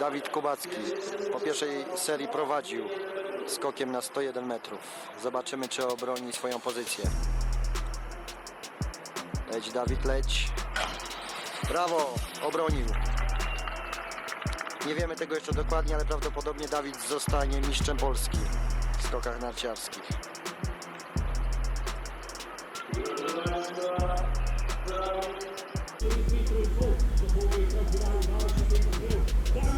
Dawid Kubacki po pierwszej serii prowadził skokiem na 101 metrów. Zobaczymy, czy obroni swoją pozycję. Leć, Dawid, leć. Brawo, obronił. Nie wiemy tego jeszcze dokładnie, ale prawdopodobnie Dawid zostanie mistrzem Polski w skokach narciarskich.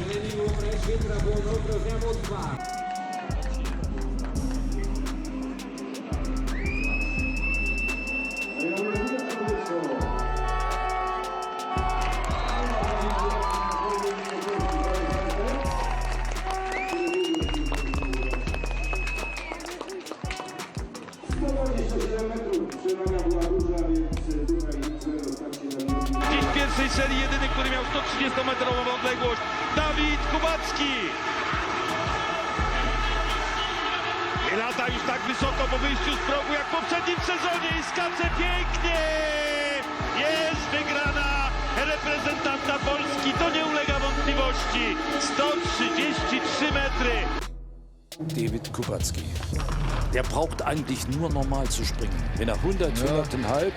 Jeleni u okreši travu, dobro zemo dva. Serii jedyny, który miał 130-metrową odległość. Dawid Kubacki. I lata już tak wysoko po wyjściu z progu jak w poprzednim sezonie i skacze pięknie. Jest wygrana reprezentanta Polski. To nie ulega wątpliwości. 133 metry. David Kubacki. Der braucht eigentlich nur normal zu springen. Wenn er 100, 100,5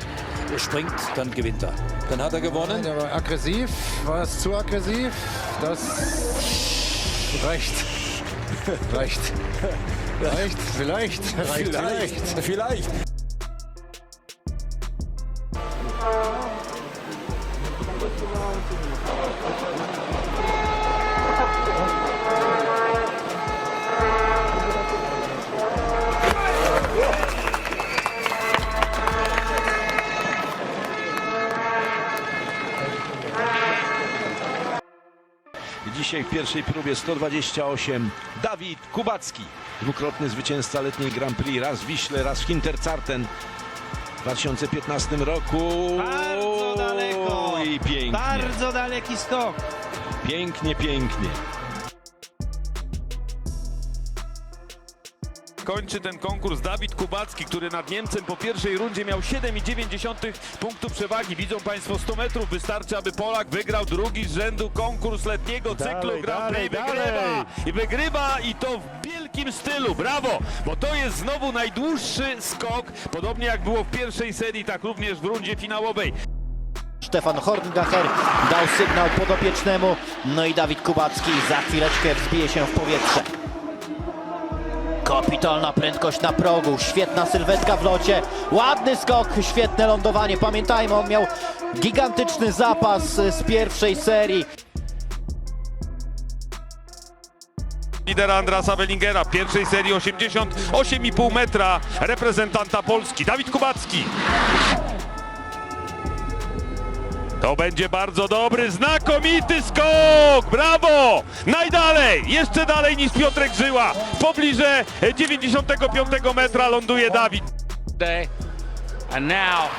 springt, dann gewinnt er. Dann hat er gewonnen. Der war aggressiv, war es zu aggressiv? Das reicht. reicht. Reicht, vielleicht. Reicht, vielleicht. Vielleicht. Dzisiaj w pierwszej próbie 128 Dawid Kubacki. Dwukrotny zwycięzca letniej Grand Prix. Raz w Wiśle, raz w Hintercarten. W 2015 roku. Bardzo daleko. I pięknie. Bardzo daleki skok. Pięknie, pięknie. Kończy ten konkurs Dawid Kubacki, który nad Niemcem po pierwszej rundzie miał 7,9 punktu przewagi. Widzą Państwo 100 metrów. Wystarczy, aby Polak wygrał drugi z rzędu konkurs letniego cyklu Grand Prix. Wygrywa i wygrywa i to w wielkim stylu. Brawo, bo to jest znowu najdłuższy skok. Podobnie jak było w pierwszej serii, tak również w rundzie finałowej. Stefan Horngacher dał sygnał podopiecznemu. No i Dawid Kubacki za chwileczkę wzbije się w powietrze. Kapitalna prędkość na progu, świetna sylwetka w locie, ładny skok, świetne lądowanie. Pamiętajmy, on miał gigantyczny zapas z pierwszej serii. lidera Andrasa Wellingera w pierwszej serii 88,5 metra reprezentanta Polski Dawid Kubacki. To będzie bardzo dobry, znakomity skok! Brawo! Najdalej, jeszcze dalej niż Piotrek Żyła. W pobliże 95 metra ląduje Dawid. And now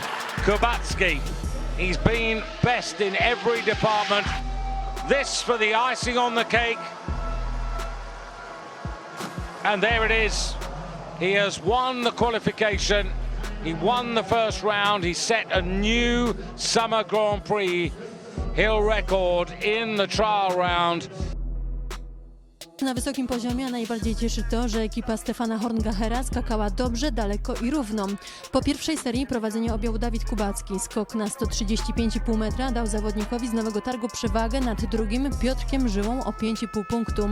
Kubacki. He's been best in every department. This for the icing on the cake. And there it is. He has won the qualification. He won the first round. He set a new Summer Grand Prix hill record in the trial round. Na wysokim poziomie najbardziej cieszy to, że ekipa Stefana Horngachera skakała dobrze, daleko i równo. Po pierwszej serii prowadzenie objął Dawid Kubacki. Skok na 135,5 metra dał zawodnikowi z Nowego Targu przewagę nad drugim Piotrkiem Żyłą o 5,5 punktu.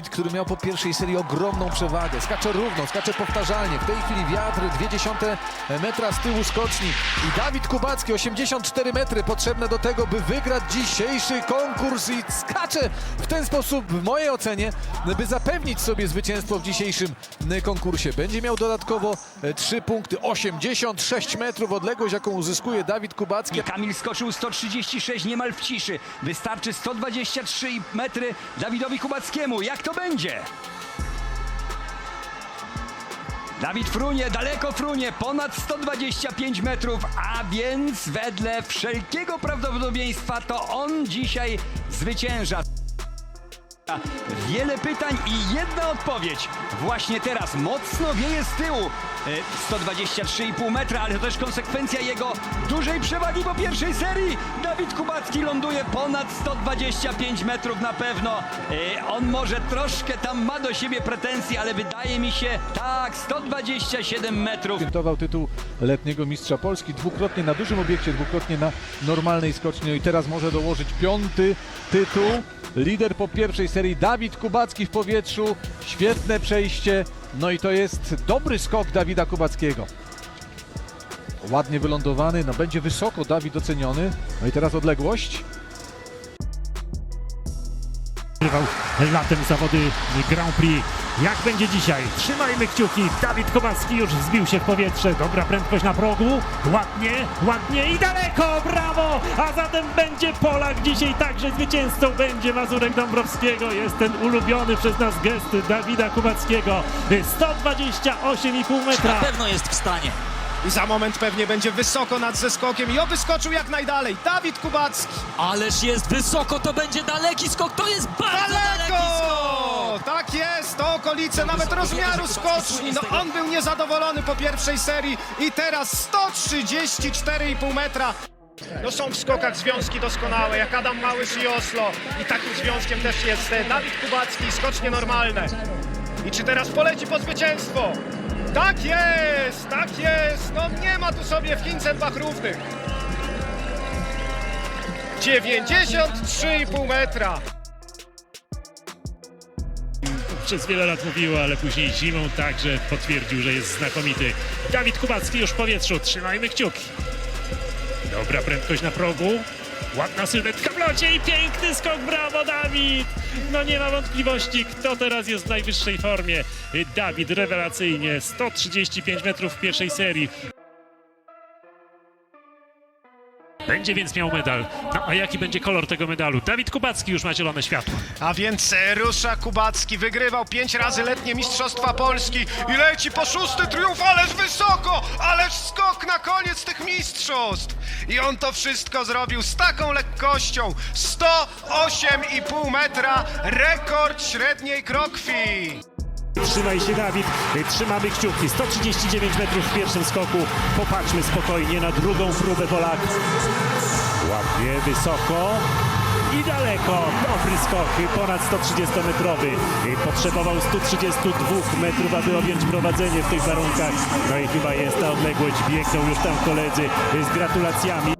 Dawid który miał po pierwszej serii ogromną przewagę. Skacze równo, skacze powtarzalnie. W tej chwili wiatr 0,2 metra z tyłu skoczni. I Dawid Kubacki 84 metry potrzebne do tego, by wygrać dzisiejszy konkurs i skacze w ten sposób, w mojej ocenie, by zapewnić sobie zwycięstwo w dzisiejszym e, konkursie. Będzie miał dodatkowo 3 punkty, 86 metrów odległość, jaką uzyskuje Dawid Kubacki. Kamil skoczył 136 niemal w ciszy. Wystarczy 123 metry Dawidowi Kubackiemu. Jak to będzie? Dawid frunie, daleko frunie, ponad 125 metrów, a więc wedle wszelkiego prawdopodobieństwa to on dzisiaj zwycięża. Wiele pytań i jedna odpowiedź. Właśnie teraz mocno wieje z tyłu. E, 123,5 metra, ale to też konsekwencja jego dużej przewagi po pierwszej serii. Dawid Kubacki ląduje ponad 125 metrów na pewno. E, On może troszkę tam ma do siebie pretensje, ale wydaje mi się, tak, 127 metrów. Świętował tytuł letniego mistrza Polski dwukrotnie na dużym obiekcie, dwukrotnie na normalnej skoczni. No i teraz może dołożyć piąty tytuł. Lider po pierwszej serii Dawid Kubacki w powietrzu. Świetne przejście. No i to jest dobry skok Dawida Kubackiego. Ładnie wylądowany, no będzie wysoko Dawid oceniony. No i teraz odległość. Wygrywał latem zawody Grand Prix. Jak będzie dzisiaj? Trzymajmy kciuki. Dawid Kowalski już wzbił się w powietrze. Dobra prędkość na progu. Ładnie, ładnie i daleko. Brawo! A zatem będzie Polak dzisiaj także zwycięzcą. Będzie Mazurek Dąbrowskiego. Jest ten ulubiony przez nas gest Dawida Kubackiego. 128,5 metra. pewno jest w stanie. I za moment pewnie będzie wysoko nad zeskokiem i oby skoczył jak najdalej. Dawid Kubacki. Ależ jest wysoko, to będzie daleki skok. To jest bardzo Daleko! Tak jest, to okolice nawet rozmiaru skoczni. No on był niezadowolony po pierwszej serii i teraz 134,5 metra. No są w skokach związki doskonałe, jak Adam Małysz i Oslo. I takim związkiem też jest e, Dawid Kubacki skocznie normalne. I czy teraz poleci po zwycięstwo? Tak jest, tak jest. No nie ma tu sobie w Hincenbach równych. 93,5 metra. Przez wiele lat mówiło, ale później zimą także potwierdził, że jest znakomity. Dawid Kubacki już w powietrzu. Trzymajmy kciuki. Dobra prędkość na progu. Ładna sylwetka w locie i piękny skok. Brawo, Dawid! No nie ma wątpliwości, kto teraz jest w najwyższej formie. Dawid rewelacyjnie. 135 metrów w pierwszej serii. Będzie więc miał medal. No a jaki będzie kolor tego medalu? Dawid Kubacki już ma zielone światło. A więc e, rusza Kubacki, wygrywał pięć razy letnie Mistrzostwa Polski i leci po szósty triumf, ależ wysoko, ależ skok na koniec tych mistrzostw. I on to wszystko zrobił z taką lekkością, 108,5 metra, rekord średniej krokwi. Trzymaj się Dawid, trzymamy kciuki. 139 metrów w pierwszym skoku. Popatrzmy spokojnie na drugą próbę Polaków. Ładnie, wysoko i daleko. Dobry skok, ponad 130-metrowy. Potrzebował 132 metrów, aby objąć prowadzenie w tych warunkach. No i chyba jest ta odległość. Biegną już tam koledzy z gratulacjami.